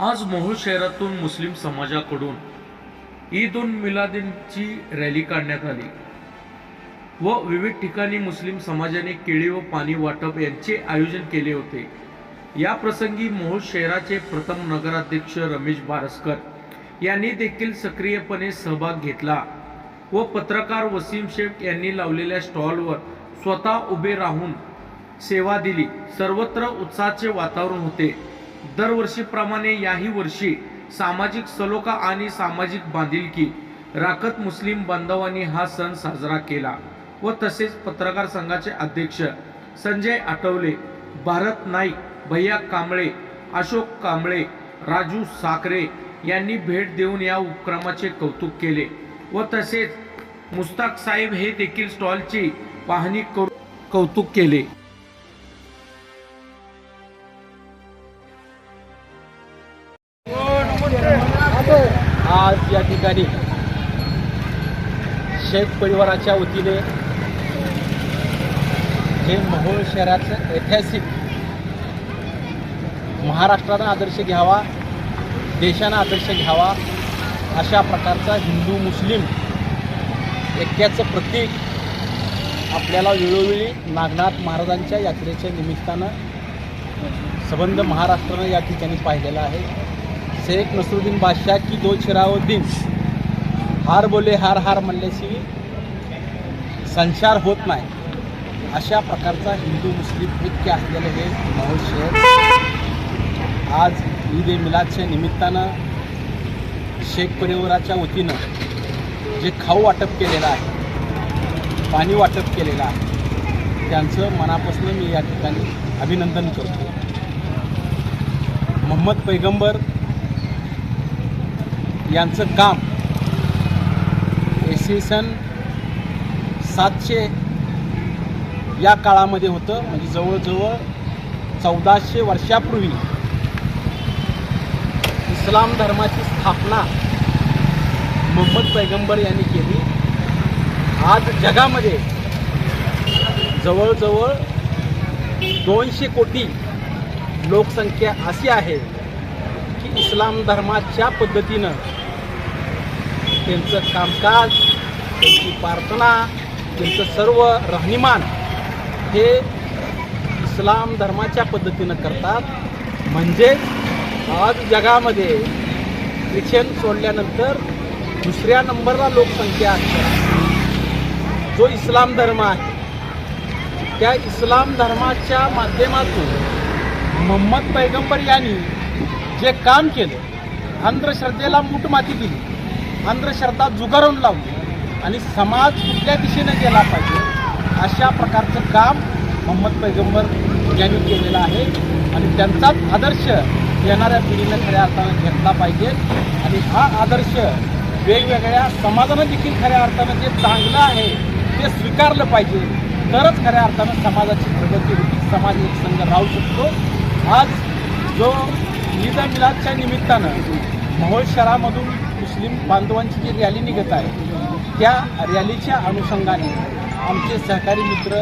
आज मोहोळ शहरातून मुस्लिम समाजाकडून ईद उन मिलादिनची रॅली काढण्यात आली. व विविध ठिकाणी मुस्लिम समाजाने केळी व पाणी वाटप यांचे आयोजन केले होते. या प्रसंगी मोहोळ शहराचे प्रथम नगराध्यक्ष रमेश बारसकर यांनी देखील सक्रियपणे सहभाग घेतला व पत्रकार वसीम शेख यांनी लावलेल्या स्टॉलवर स्वतः उभे राहून सेवा दिली. सर्वत्र उत्साहाचे वातावरण होते. दरवर्षीप्रमाणे याही वर्षी सामाजिक सलोखा आणि सामाजिक बांधिलकी राखत मुस्लिम बांधवांनी हा सण साजरा केला व तसेच पत्रकार संघाचे अध्यक्ष संजय आठवले भारत नाईक भैया कांबळे अशोक कांबळे राजू साखरे यांनी भेट देऊन या उपक्रमाचे कौतुक केले व तसेच मुस्ताक साहेब हे देखील स्टॉलची पाहणी करून कौतुक केले. आज या ठिकाणी शेख परिवाराच्या वतीने हे मोहोळ शहराचं ऐतिहासिक महाराष्ट्रानं आदर्श घ्यावा देशानं आदर्श घ्यावा अशा प्रकारचा हिंदू मुस्लिम ऐक्याचं प्रतीक आपल्याला वेळोवेळी नागनाथ महाराजांच्या यात्रेच्या निमित्तानं संबंध महाराष्ट्रानं या ठिकाणी पाहिलेला आहे. शेख नसरुद्दीन बादशाह की दो दिन हार बोले हार हार म्हणल्याशी संचार होत नाही. अशा प्रकारचा हिंदू मुस्लिम ऐक्य असलेलं हे मोहोळ शहर. आज ईद ए मिलादच्या निमित्तानं शेख परिवाराच्या वतीनं जे खाऊ वाटप केलेलं आहे पाणी वाटप केलेलं आहे त्यांचं मनापासून मी या ठिकाणी अभिनंदन करतो. मोहम्मद पैगंबर यांचं काम. इसवी सन सातशे या काळामध्ये होतं. म्हणजे जवळजवळ चौदाशे वर्षापूर्वी इस्लाम धर्माची स्थापना मोहम्मद पैगंबर यांनी केली. आज जगामध्ये जवळजवळ दोनशे कोटी लोकसंख्या अशी आहे की इस्लाम धर्माच्या पद्धतीनं त्यांचं कामकाज त्यांची प्रार्थना त्यांचं सर्व राहणीमान हे इस्लाम धर्माच्या पद्धतीनं करतात. म्हणजेच आज जगामध्ये ख्रिश्चन सोडल्यानंतर दुसऱ्या नंबरला लोकसंख्या असते. जो इस्लाम धर्म आहे त्या इस्लाम धर्माच्या माध्यमातून मोहम्मद पैगंबर यांनी जे काम केलं अंधश्रद्धेला मूठमाती दिली. अंधश्रद्धा जुगारून लावली. आणि समाज कुठल्या दिशेने गेला पाहिजे अशा प्रकारचं काम मोहम्मद पैगंबर यांनी केलेलं आहे. आणि त्यांचाच आदर्श येणाऱ्या पिढीनं खऱ्या अर्थानं घेतला पाहिजे. आणि हा आदर्श वेगवेगळ्या समाजानं देखील खऱ्या अर्थानं जे चांगलं आहे ते स्वीकारलं पाहिजे. तरच खऱ्या अर्थानं समाजाची प्रगती होती. समाज एक संघ राहू शकतो. आज जो ईद मिलादच्या निमित्तानं मोहोळ शहरामधून मुस्लिम बांधवांची जी रॅली निघत आहे त्या रॅलीच्या अनुषंगाने आमचे सहकारी मित्र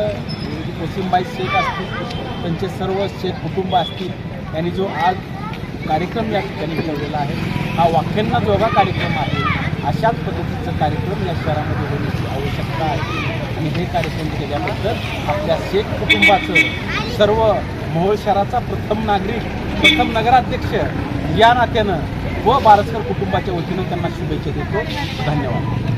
वसीमबाई शेख असतील त्यांचे सर्व शेख कुटुंब असतील यांनी जो आज कार्यक्रम या ठिकाणी ठेवलेला आहे हा वाक्यांना जोगा कार्यक्रम आहे. अशाच पद्धतीचा कार्यक्रम या शहरामध्ये होण्याची आवश्यकता आहे. आणि हे कार्यक्रम केल्यानंतर आपल्या शेख कुटुंबाचं सर्व मोहोळ शहराचा प्रथम नागरिक प्रथम नगराध्यक्ष या नात्यानं व बारसकर कुटुंबाच्या वतीनं त्यांना शुभेच्छा देतो. धन्यवाद.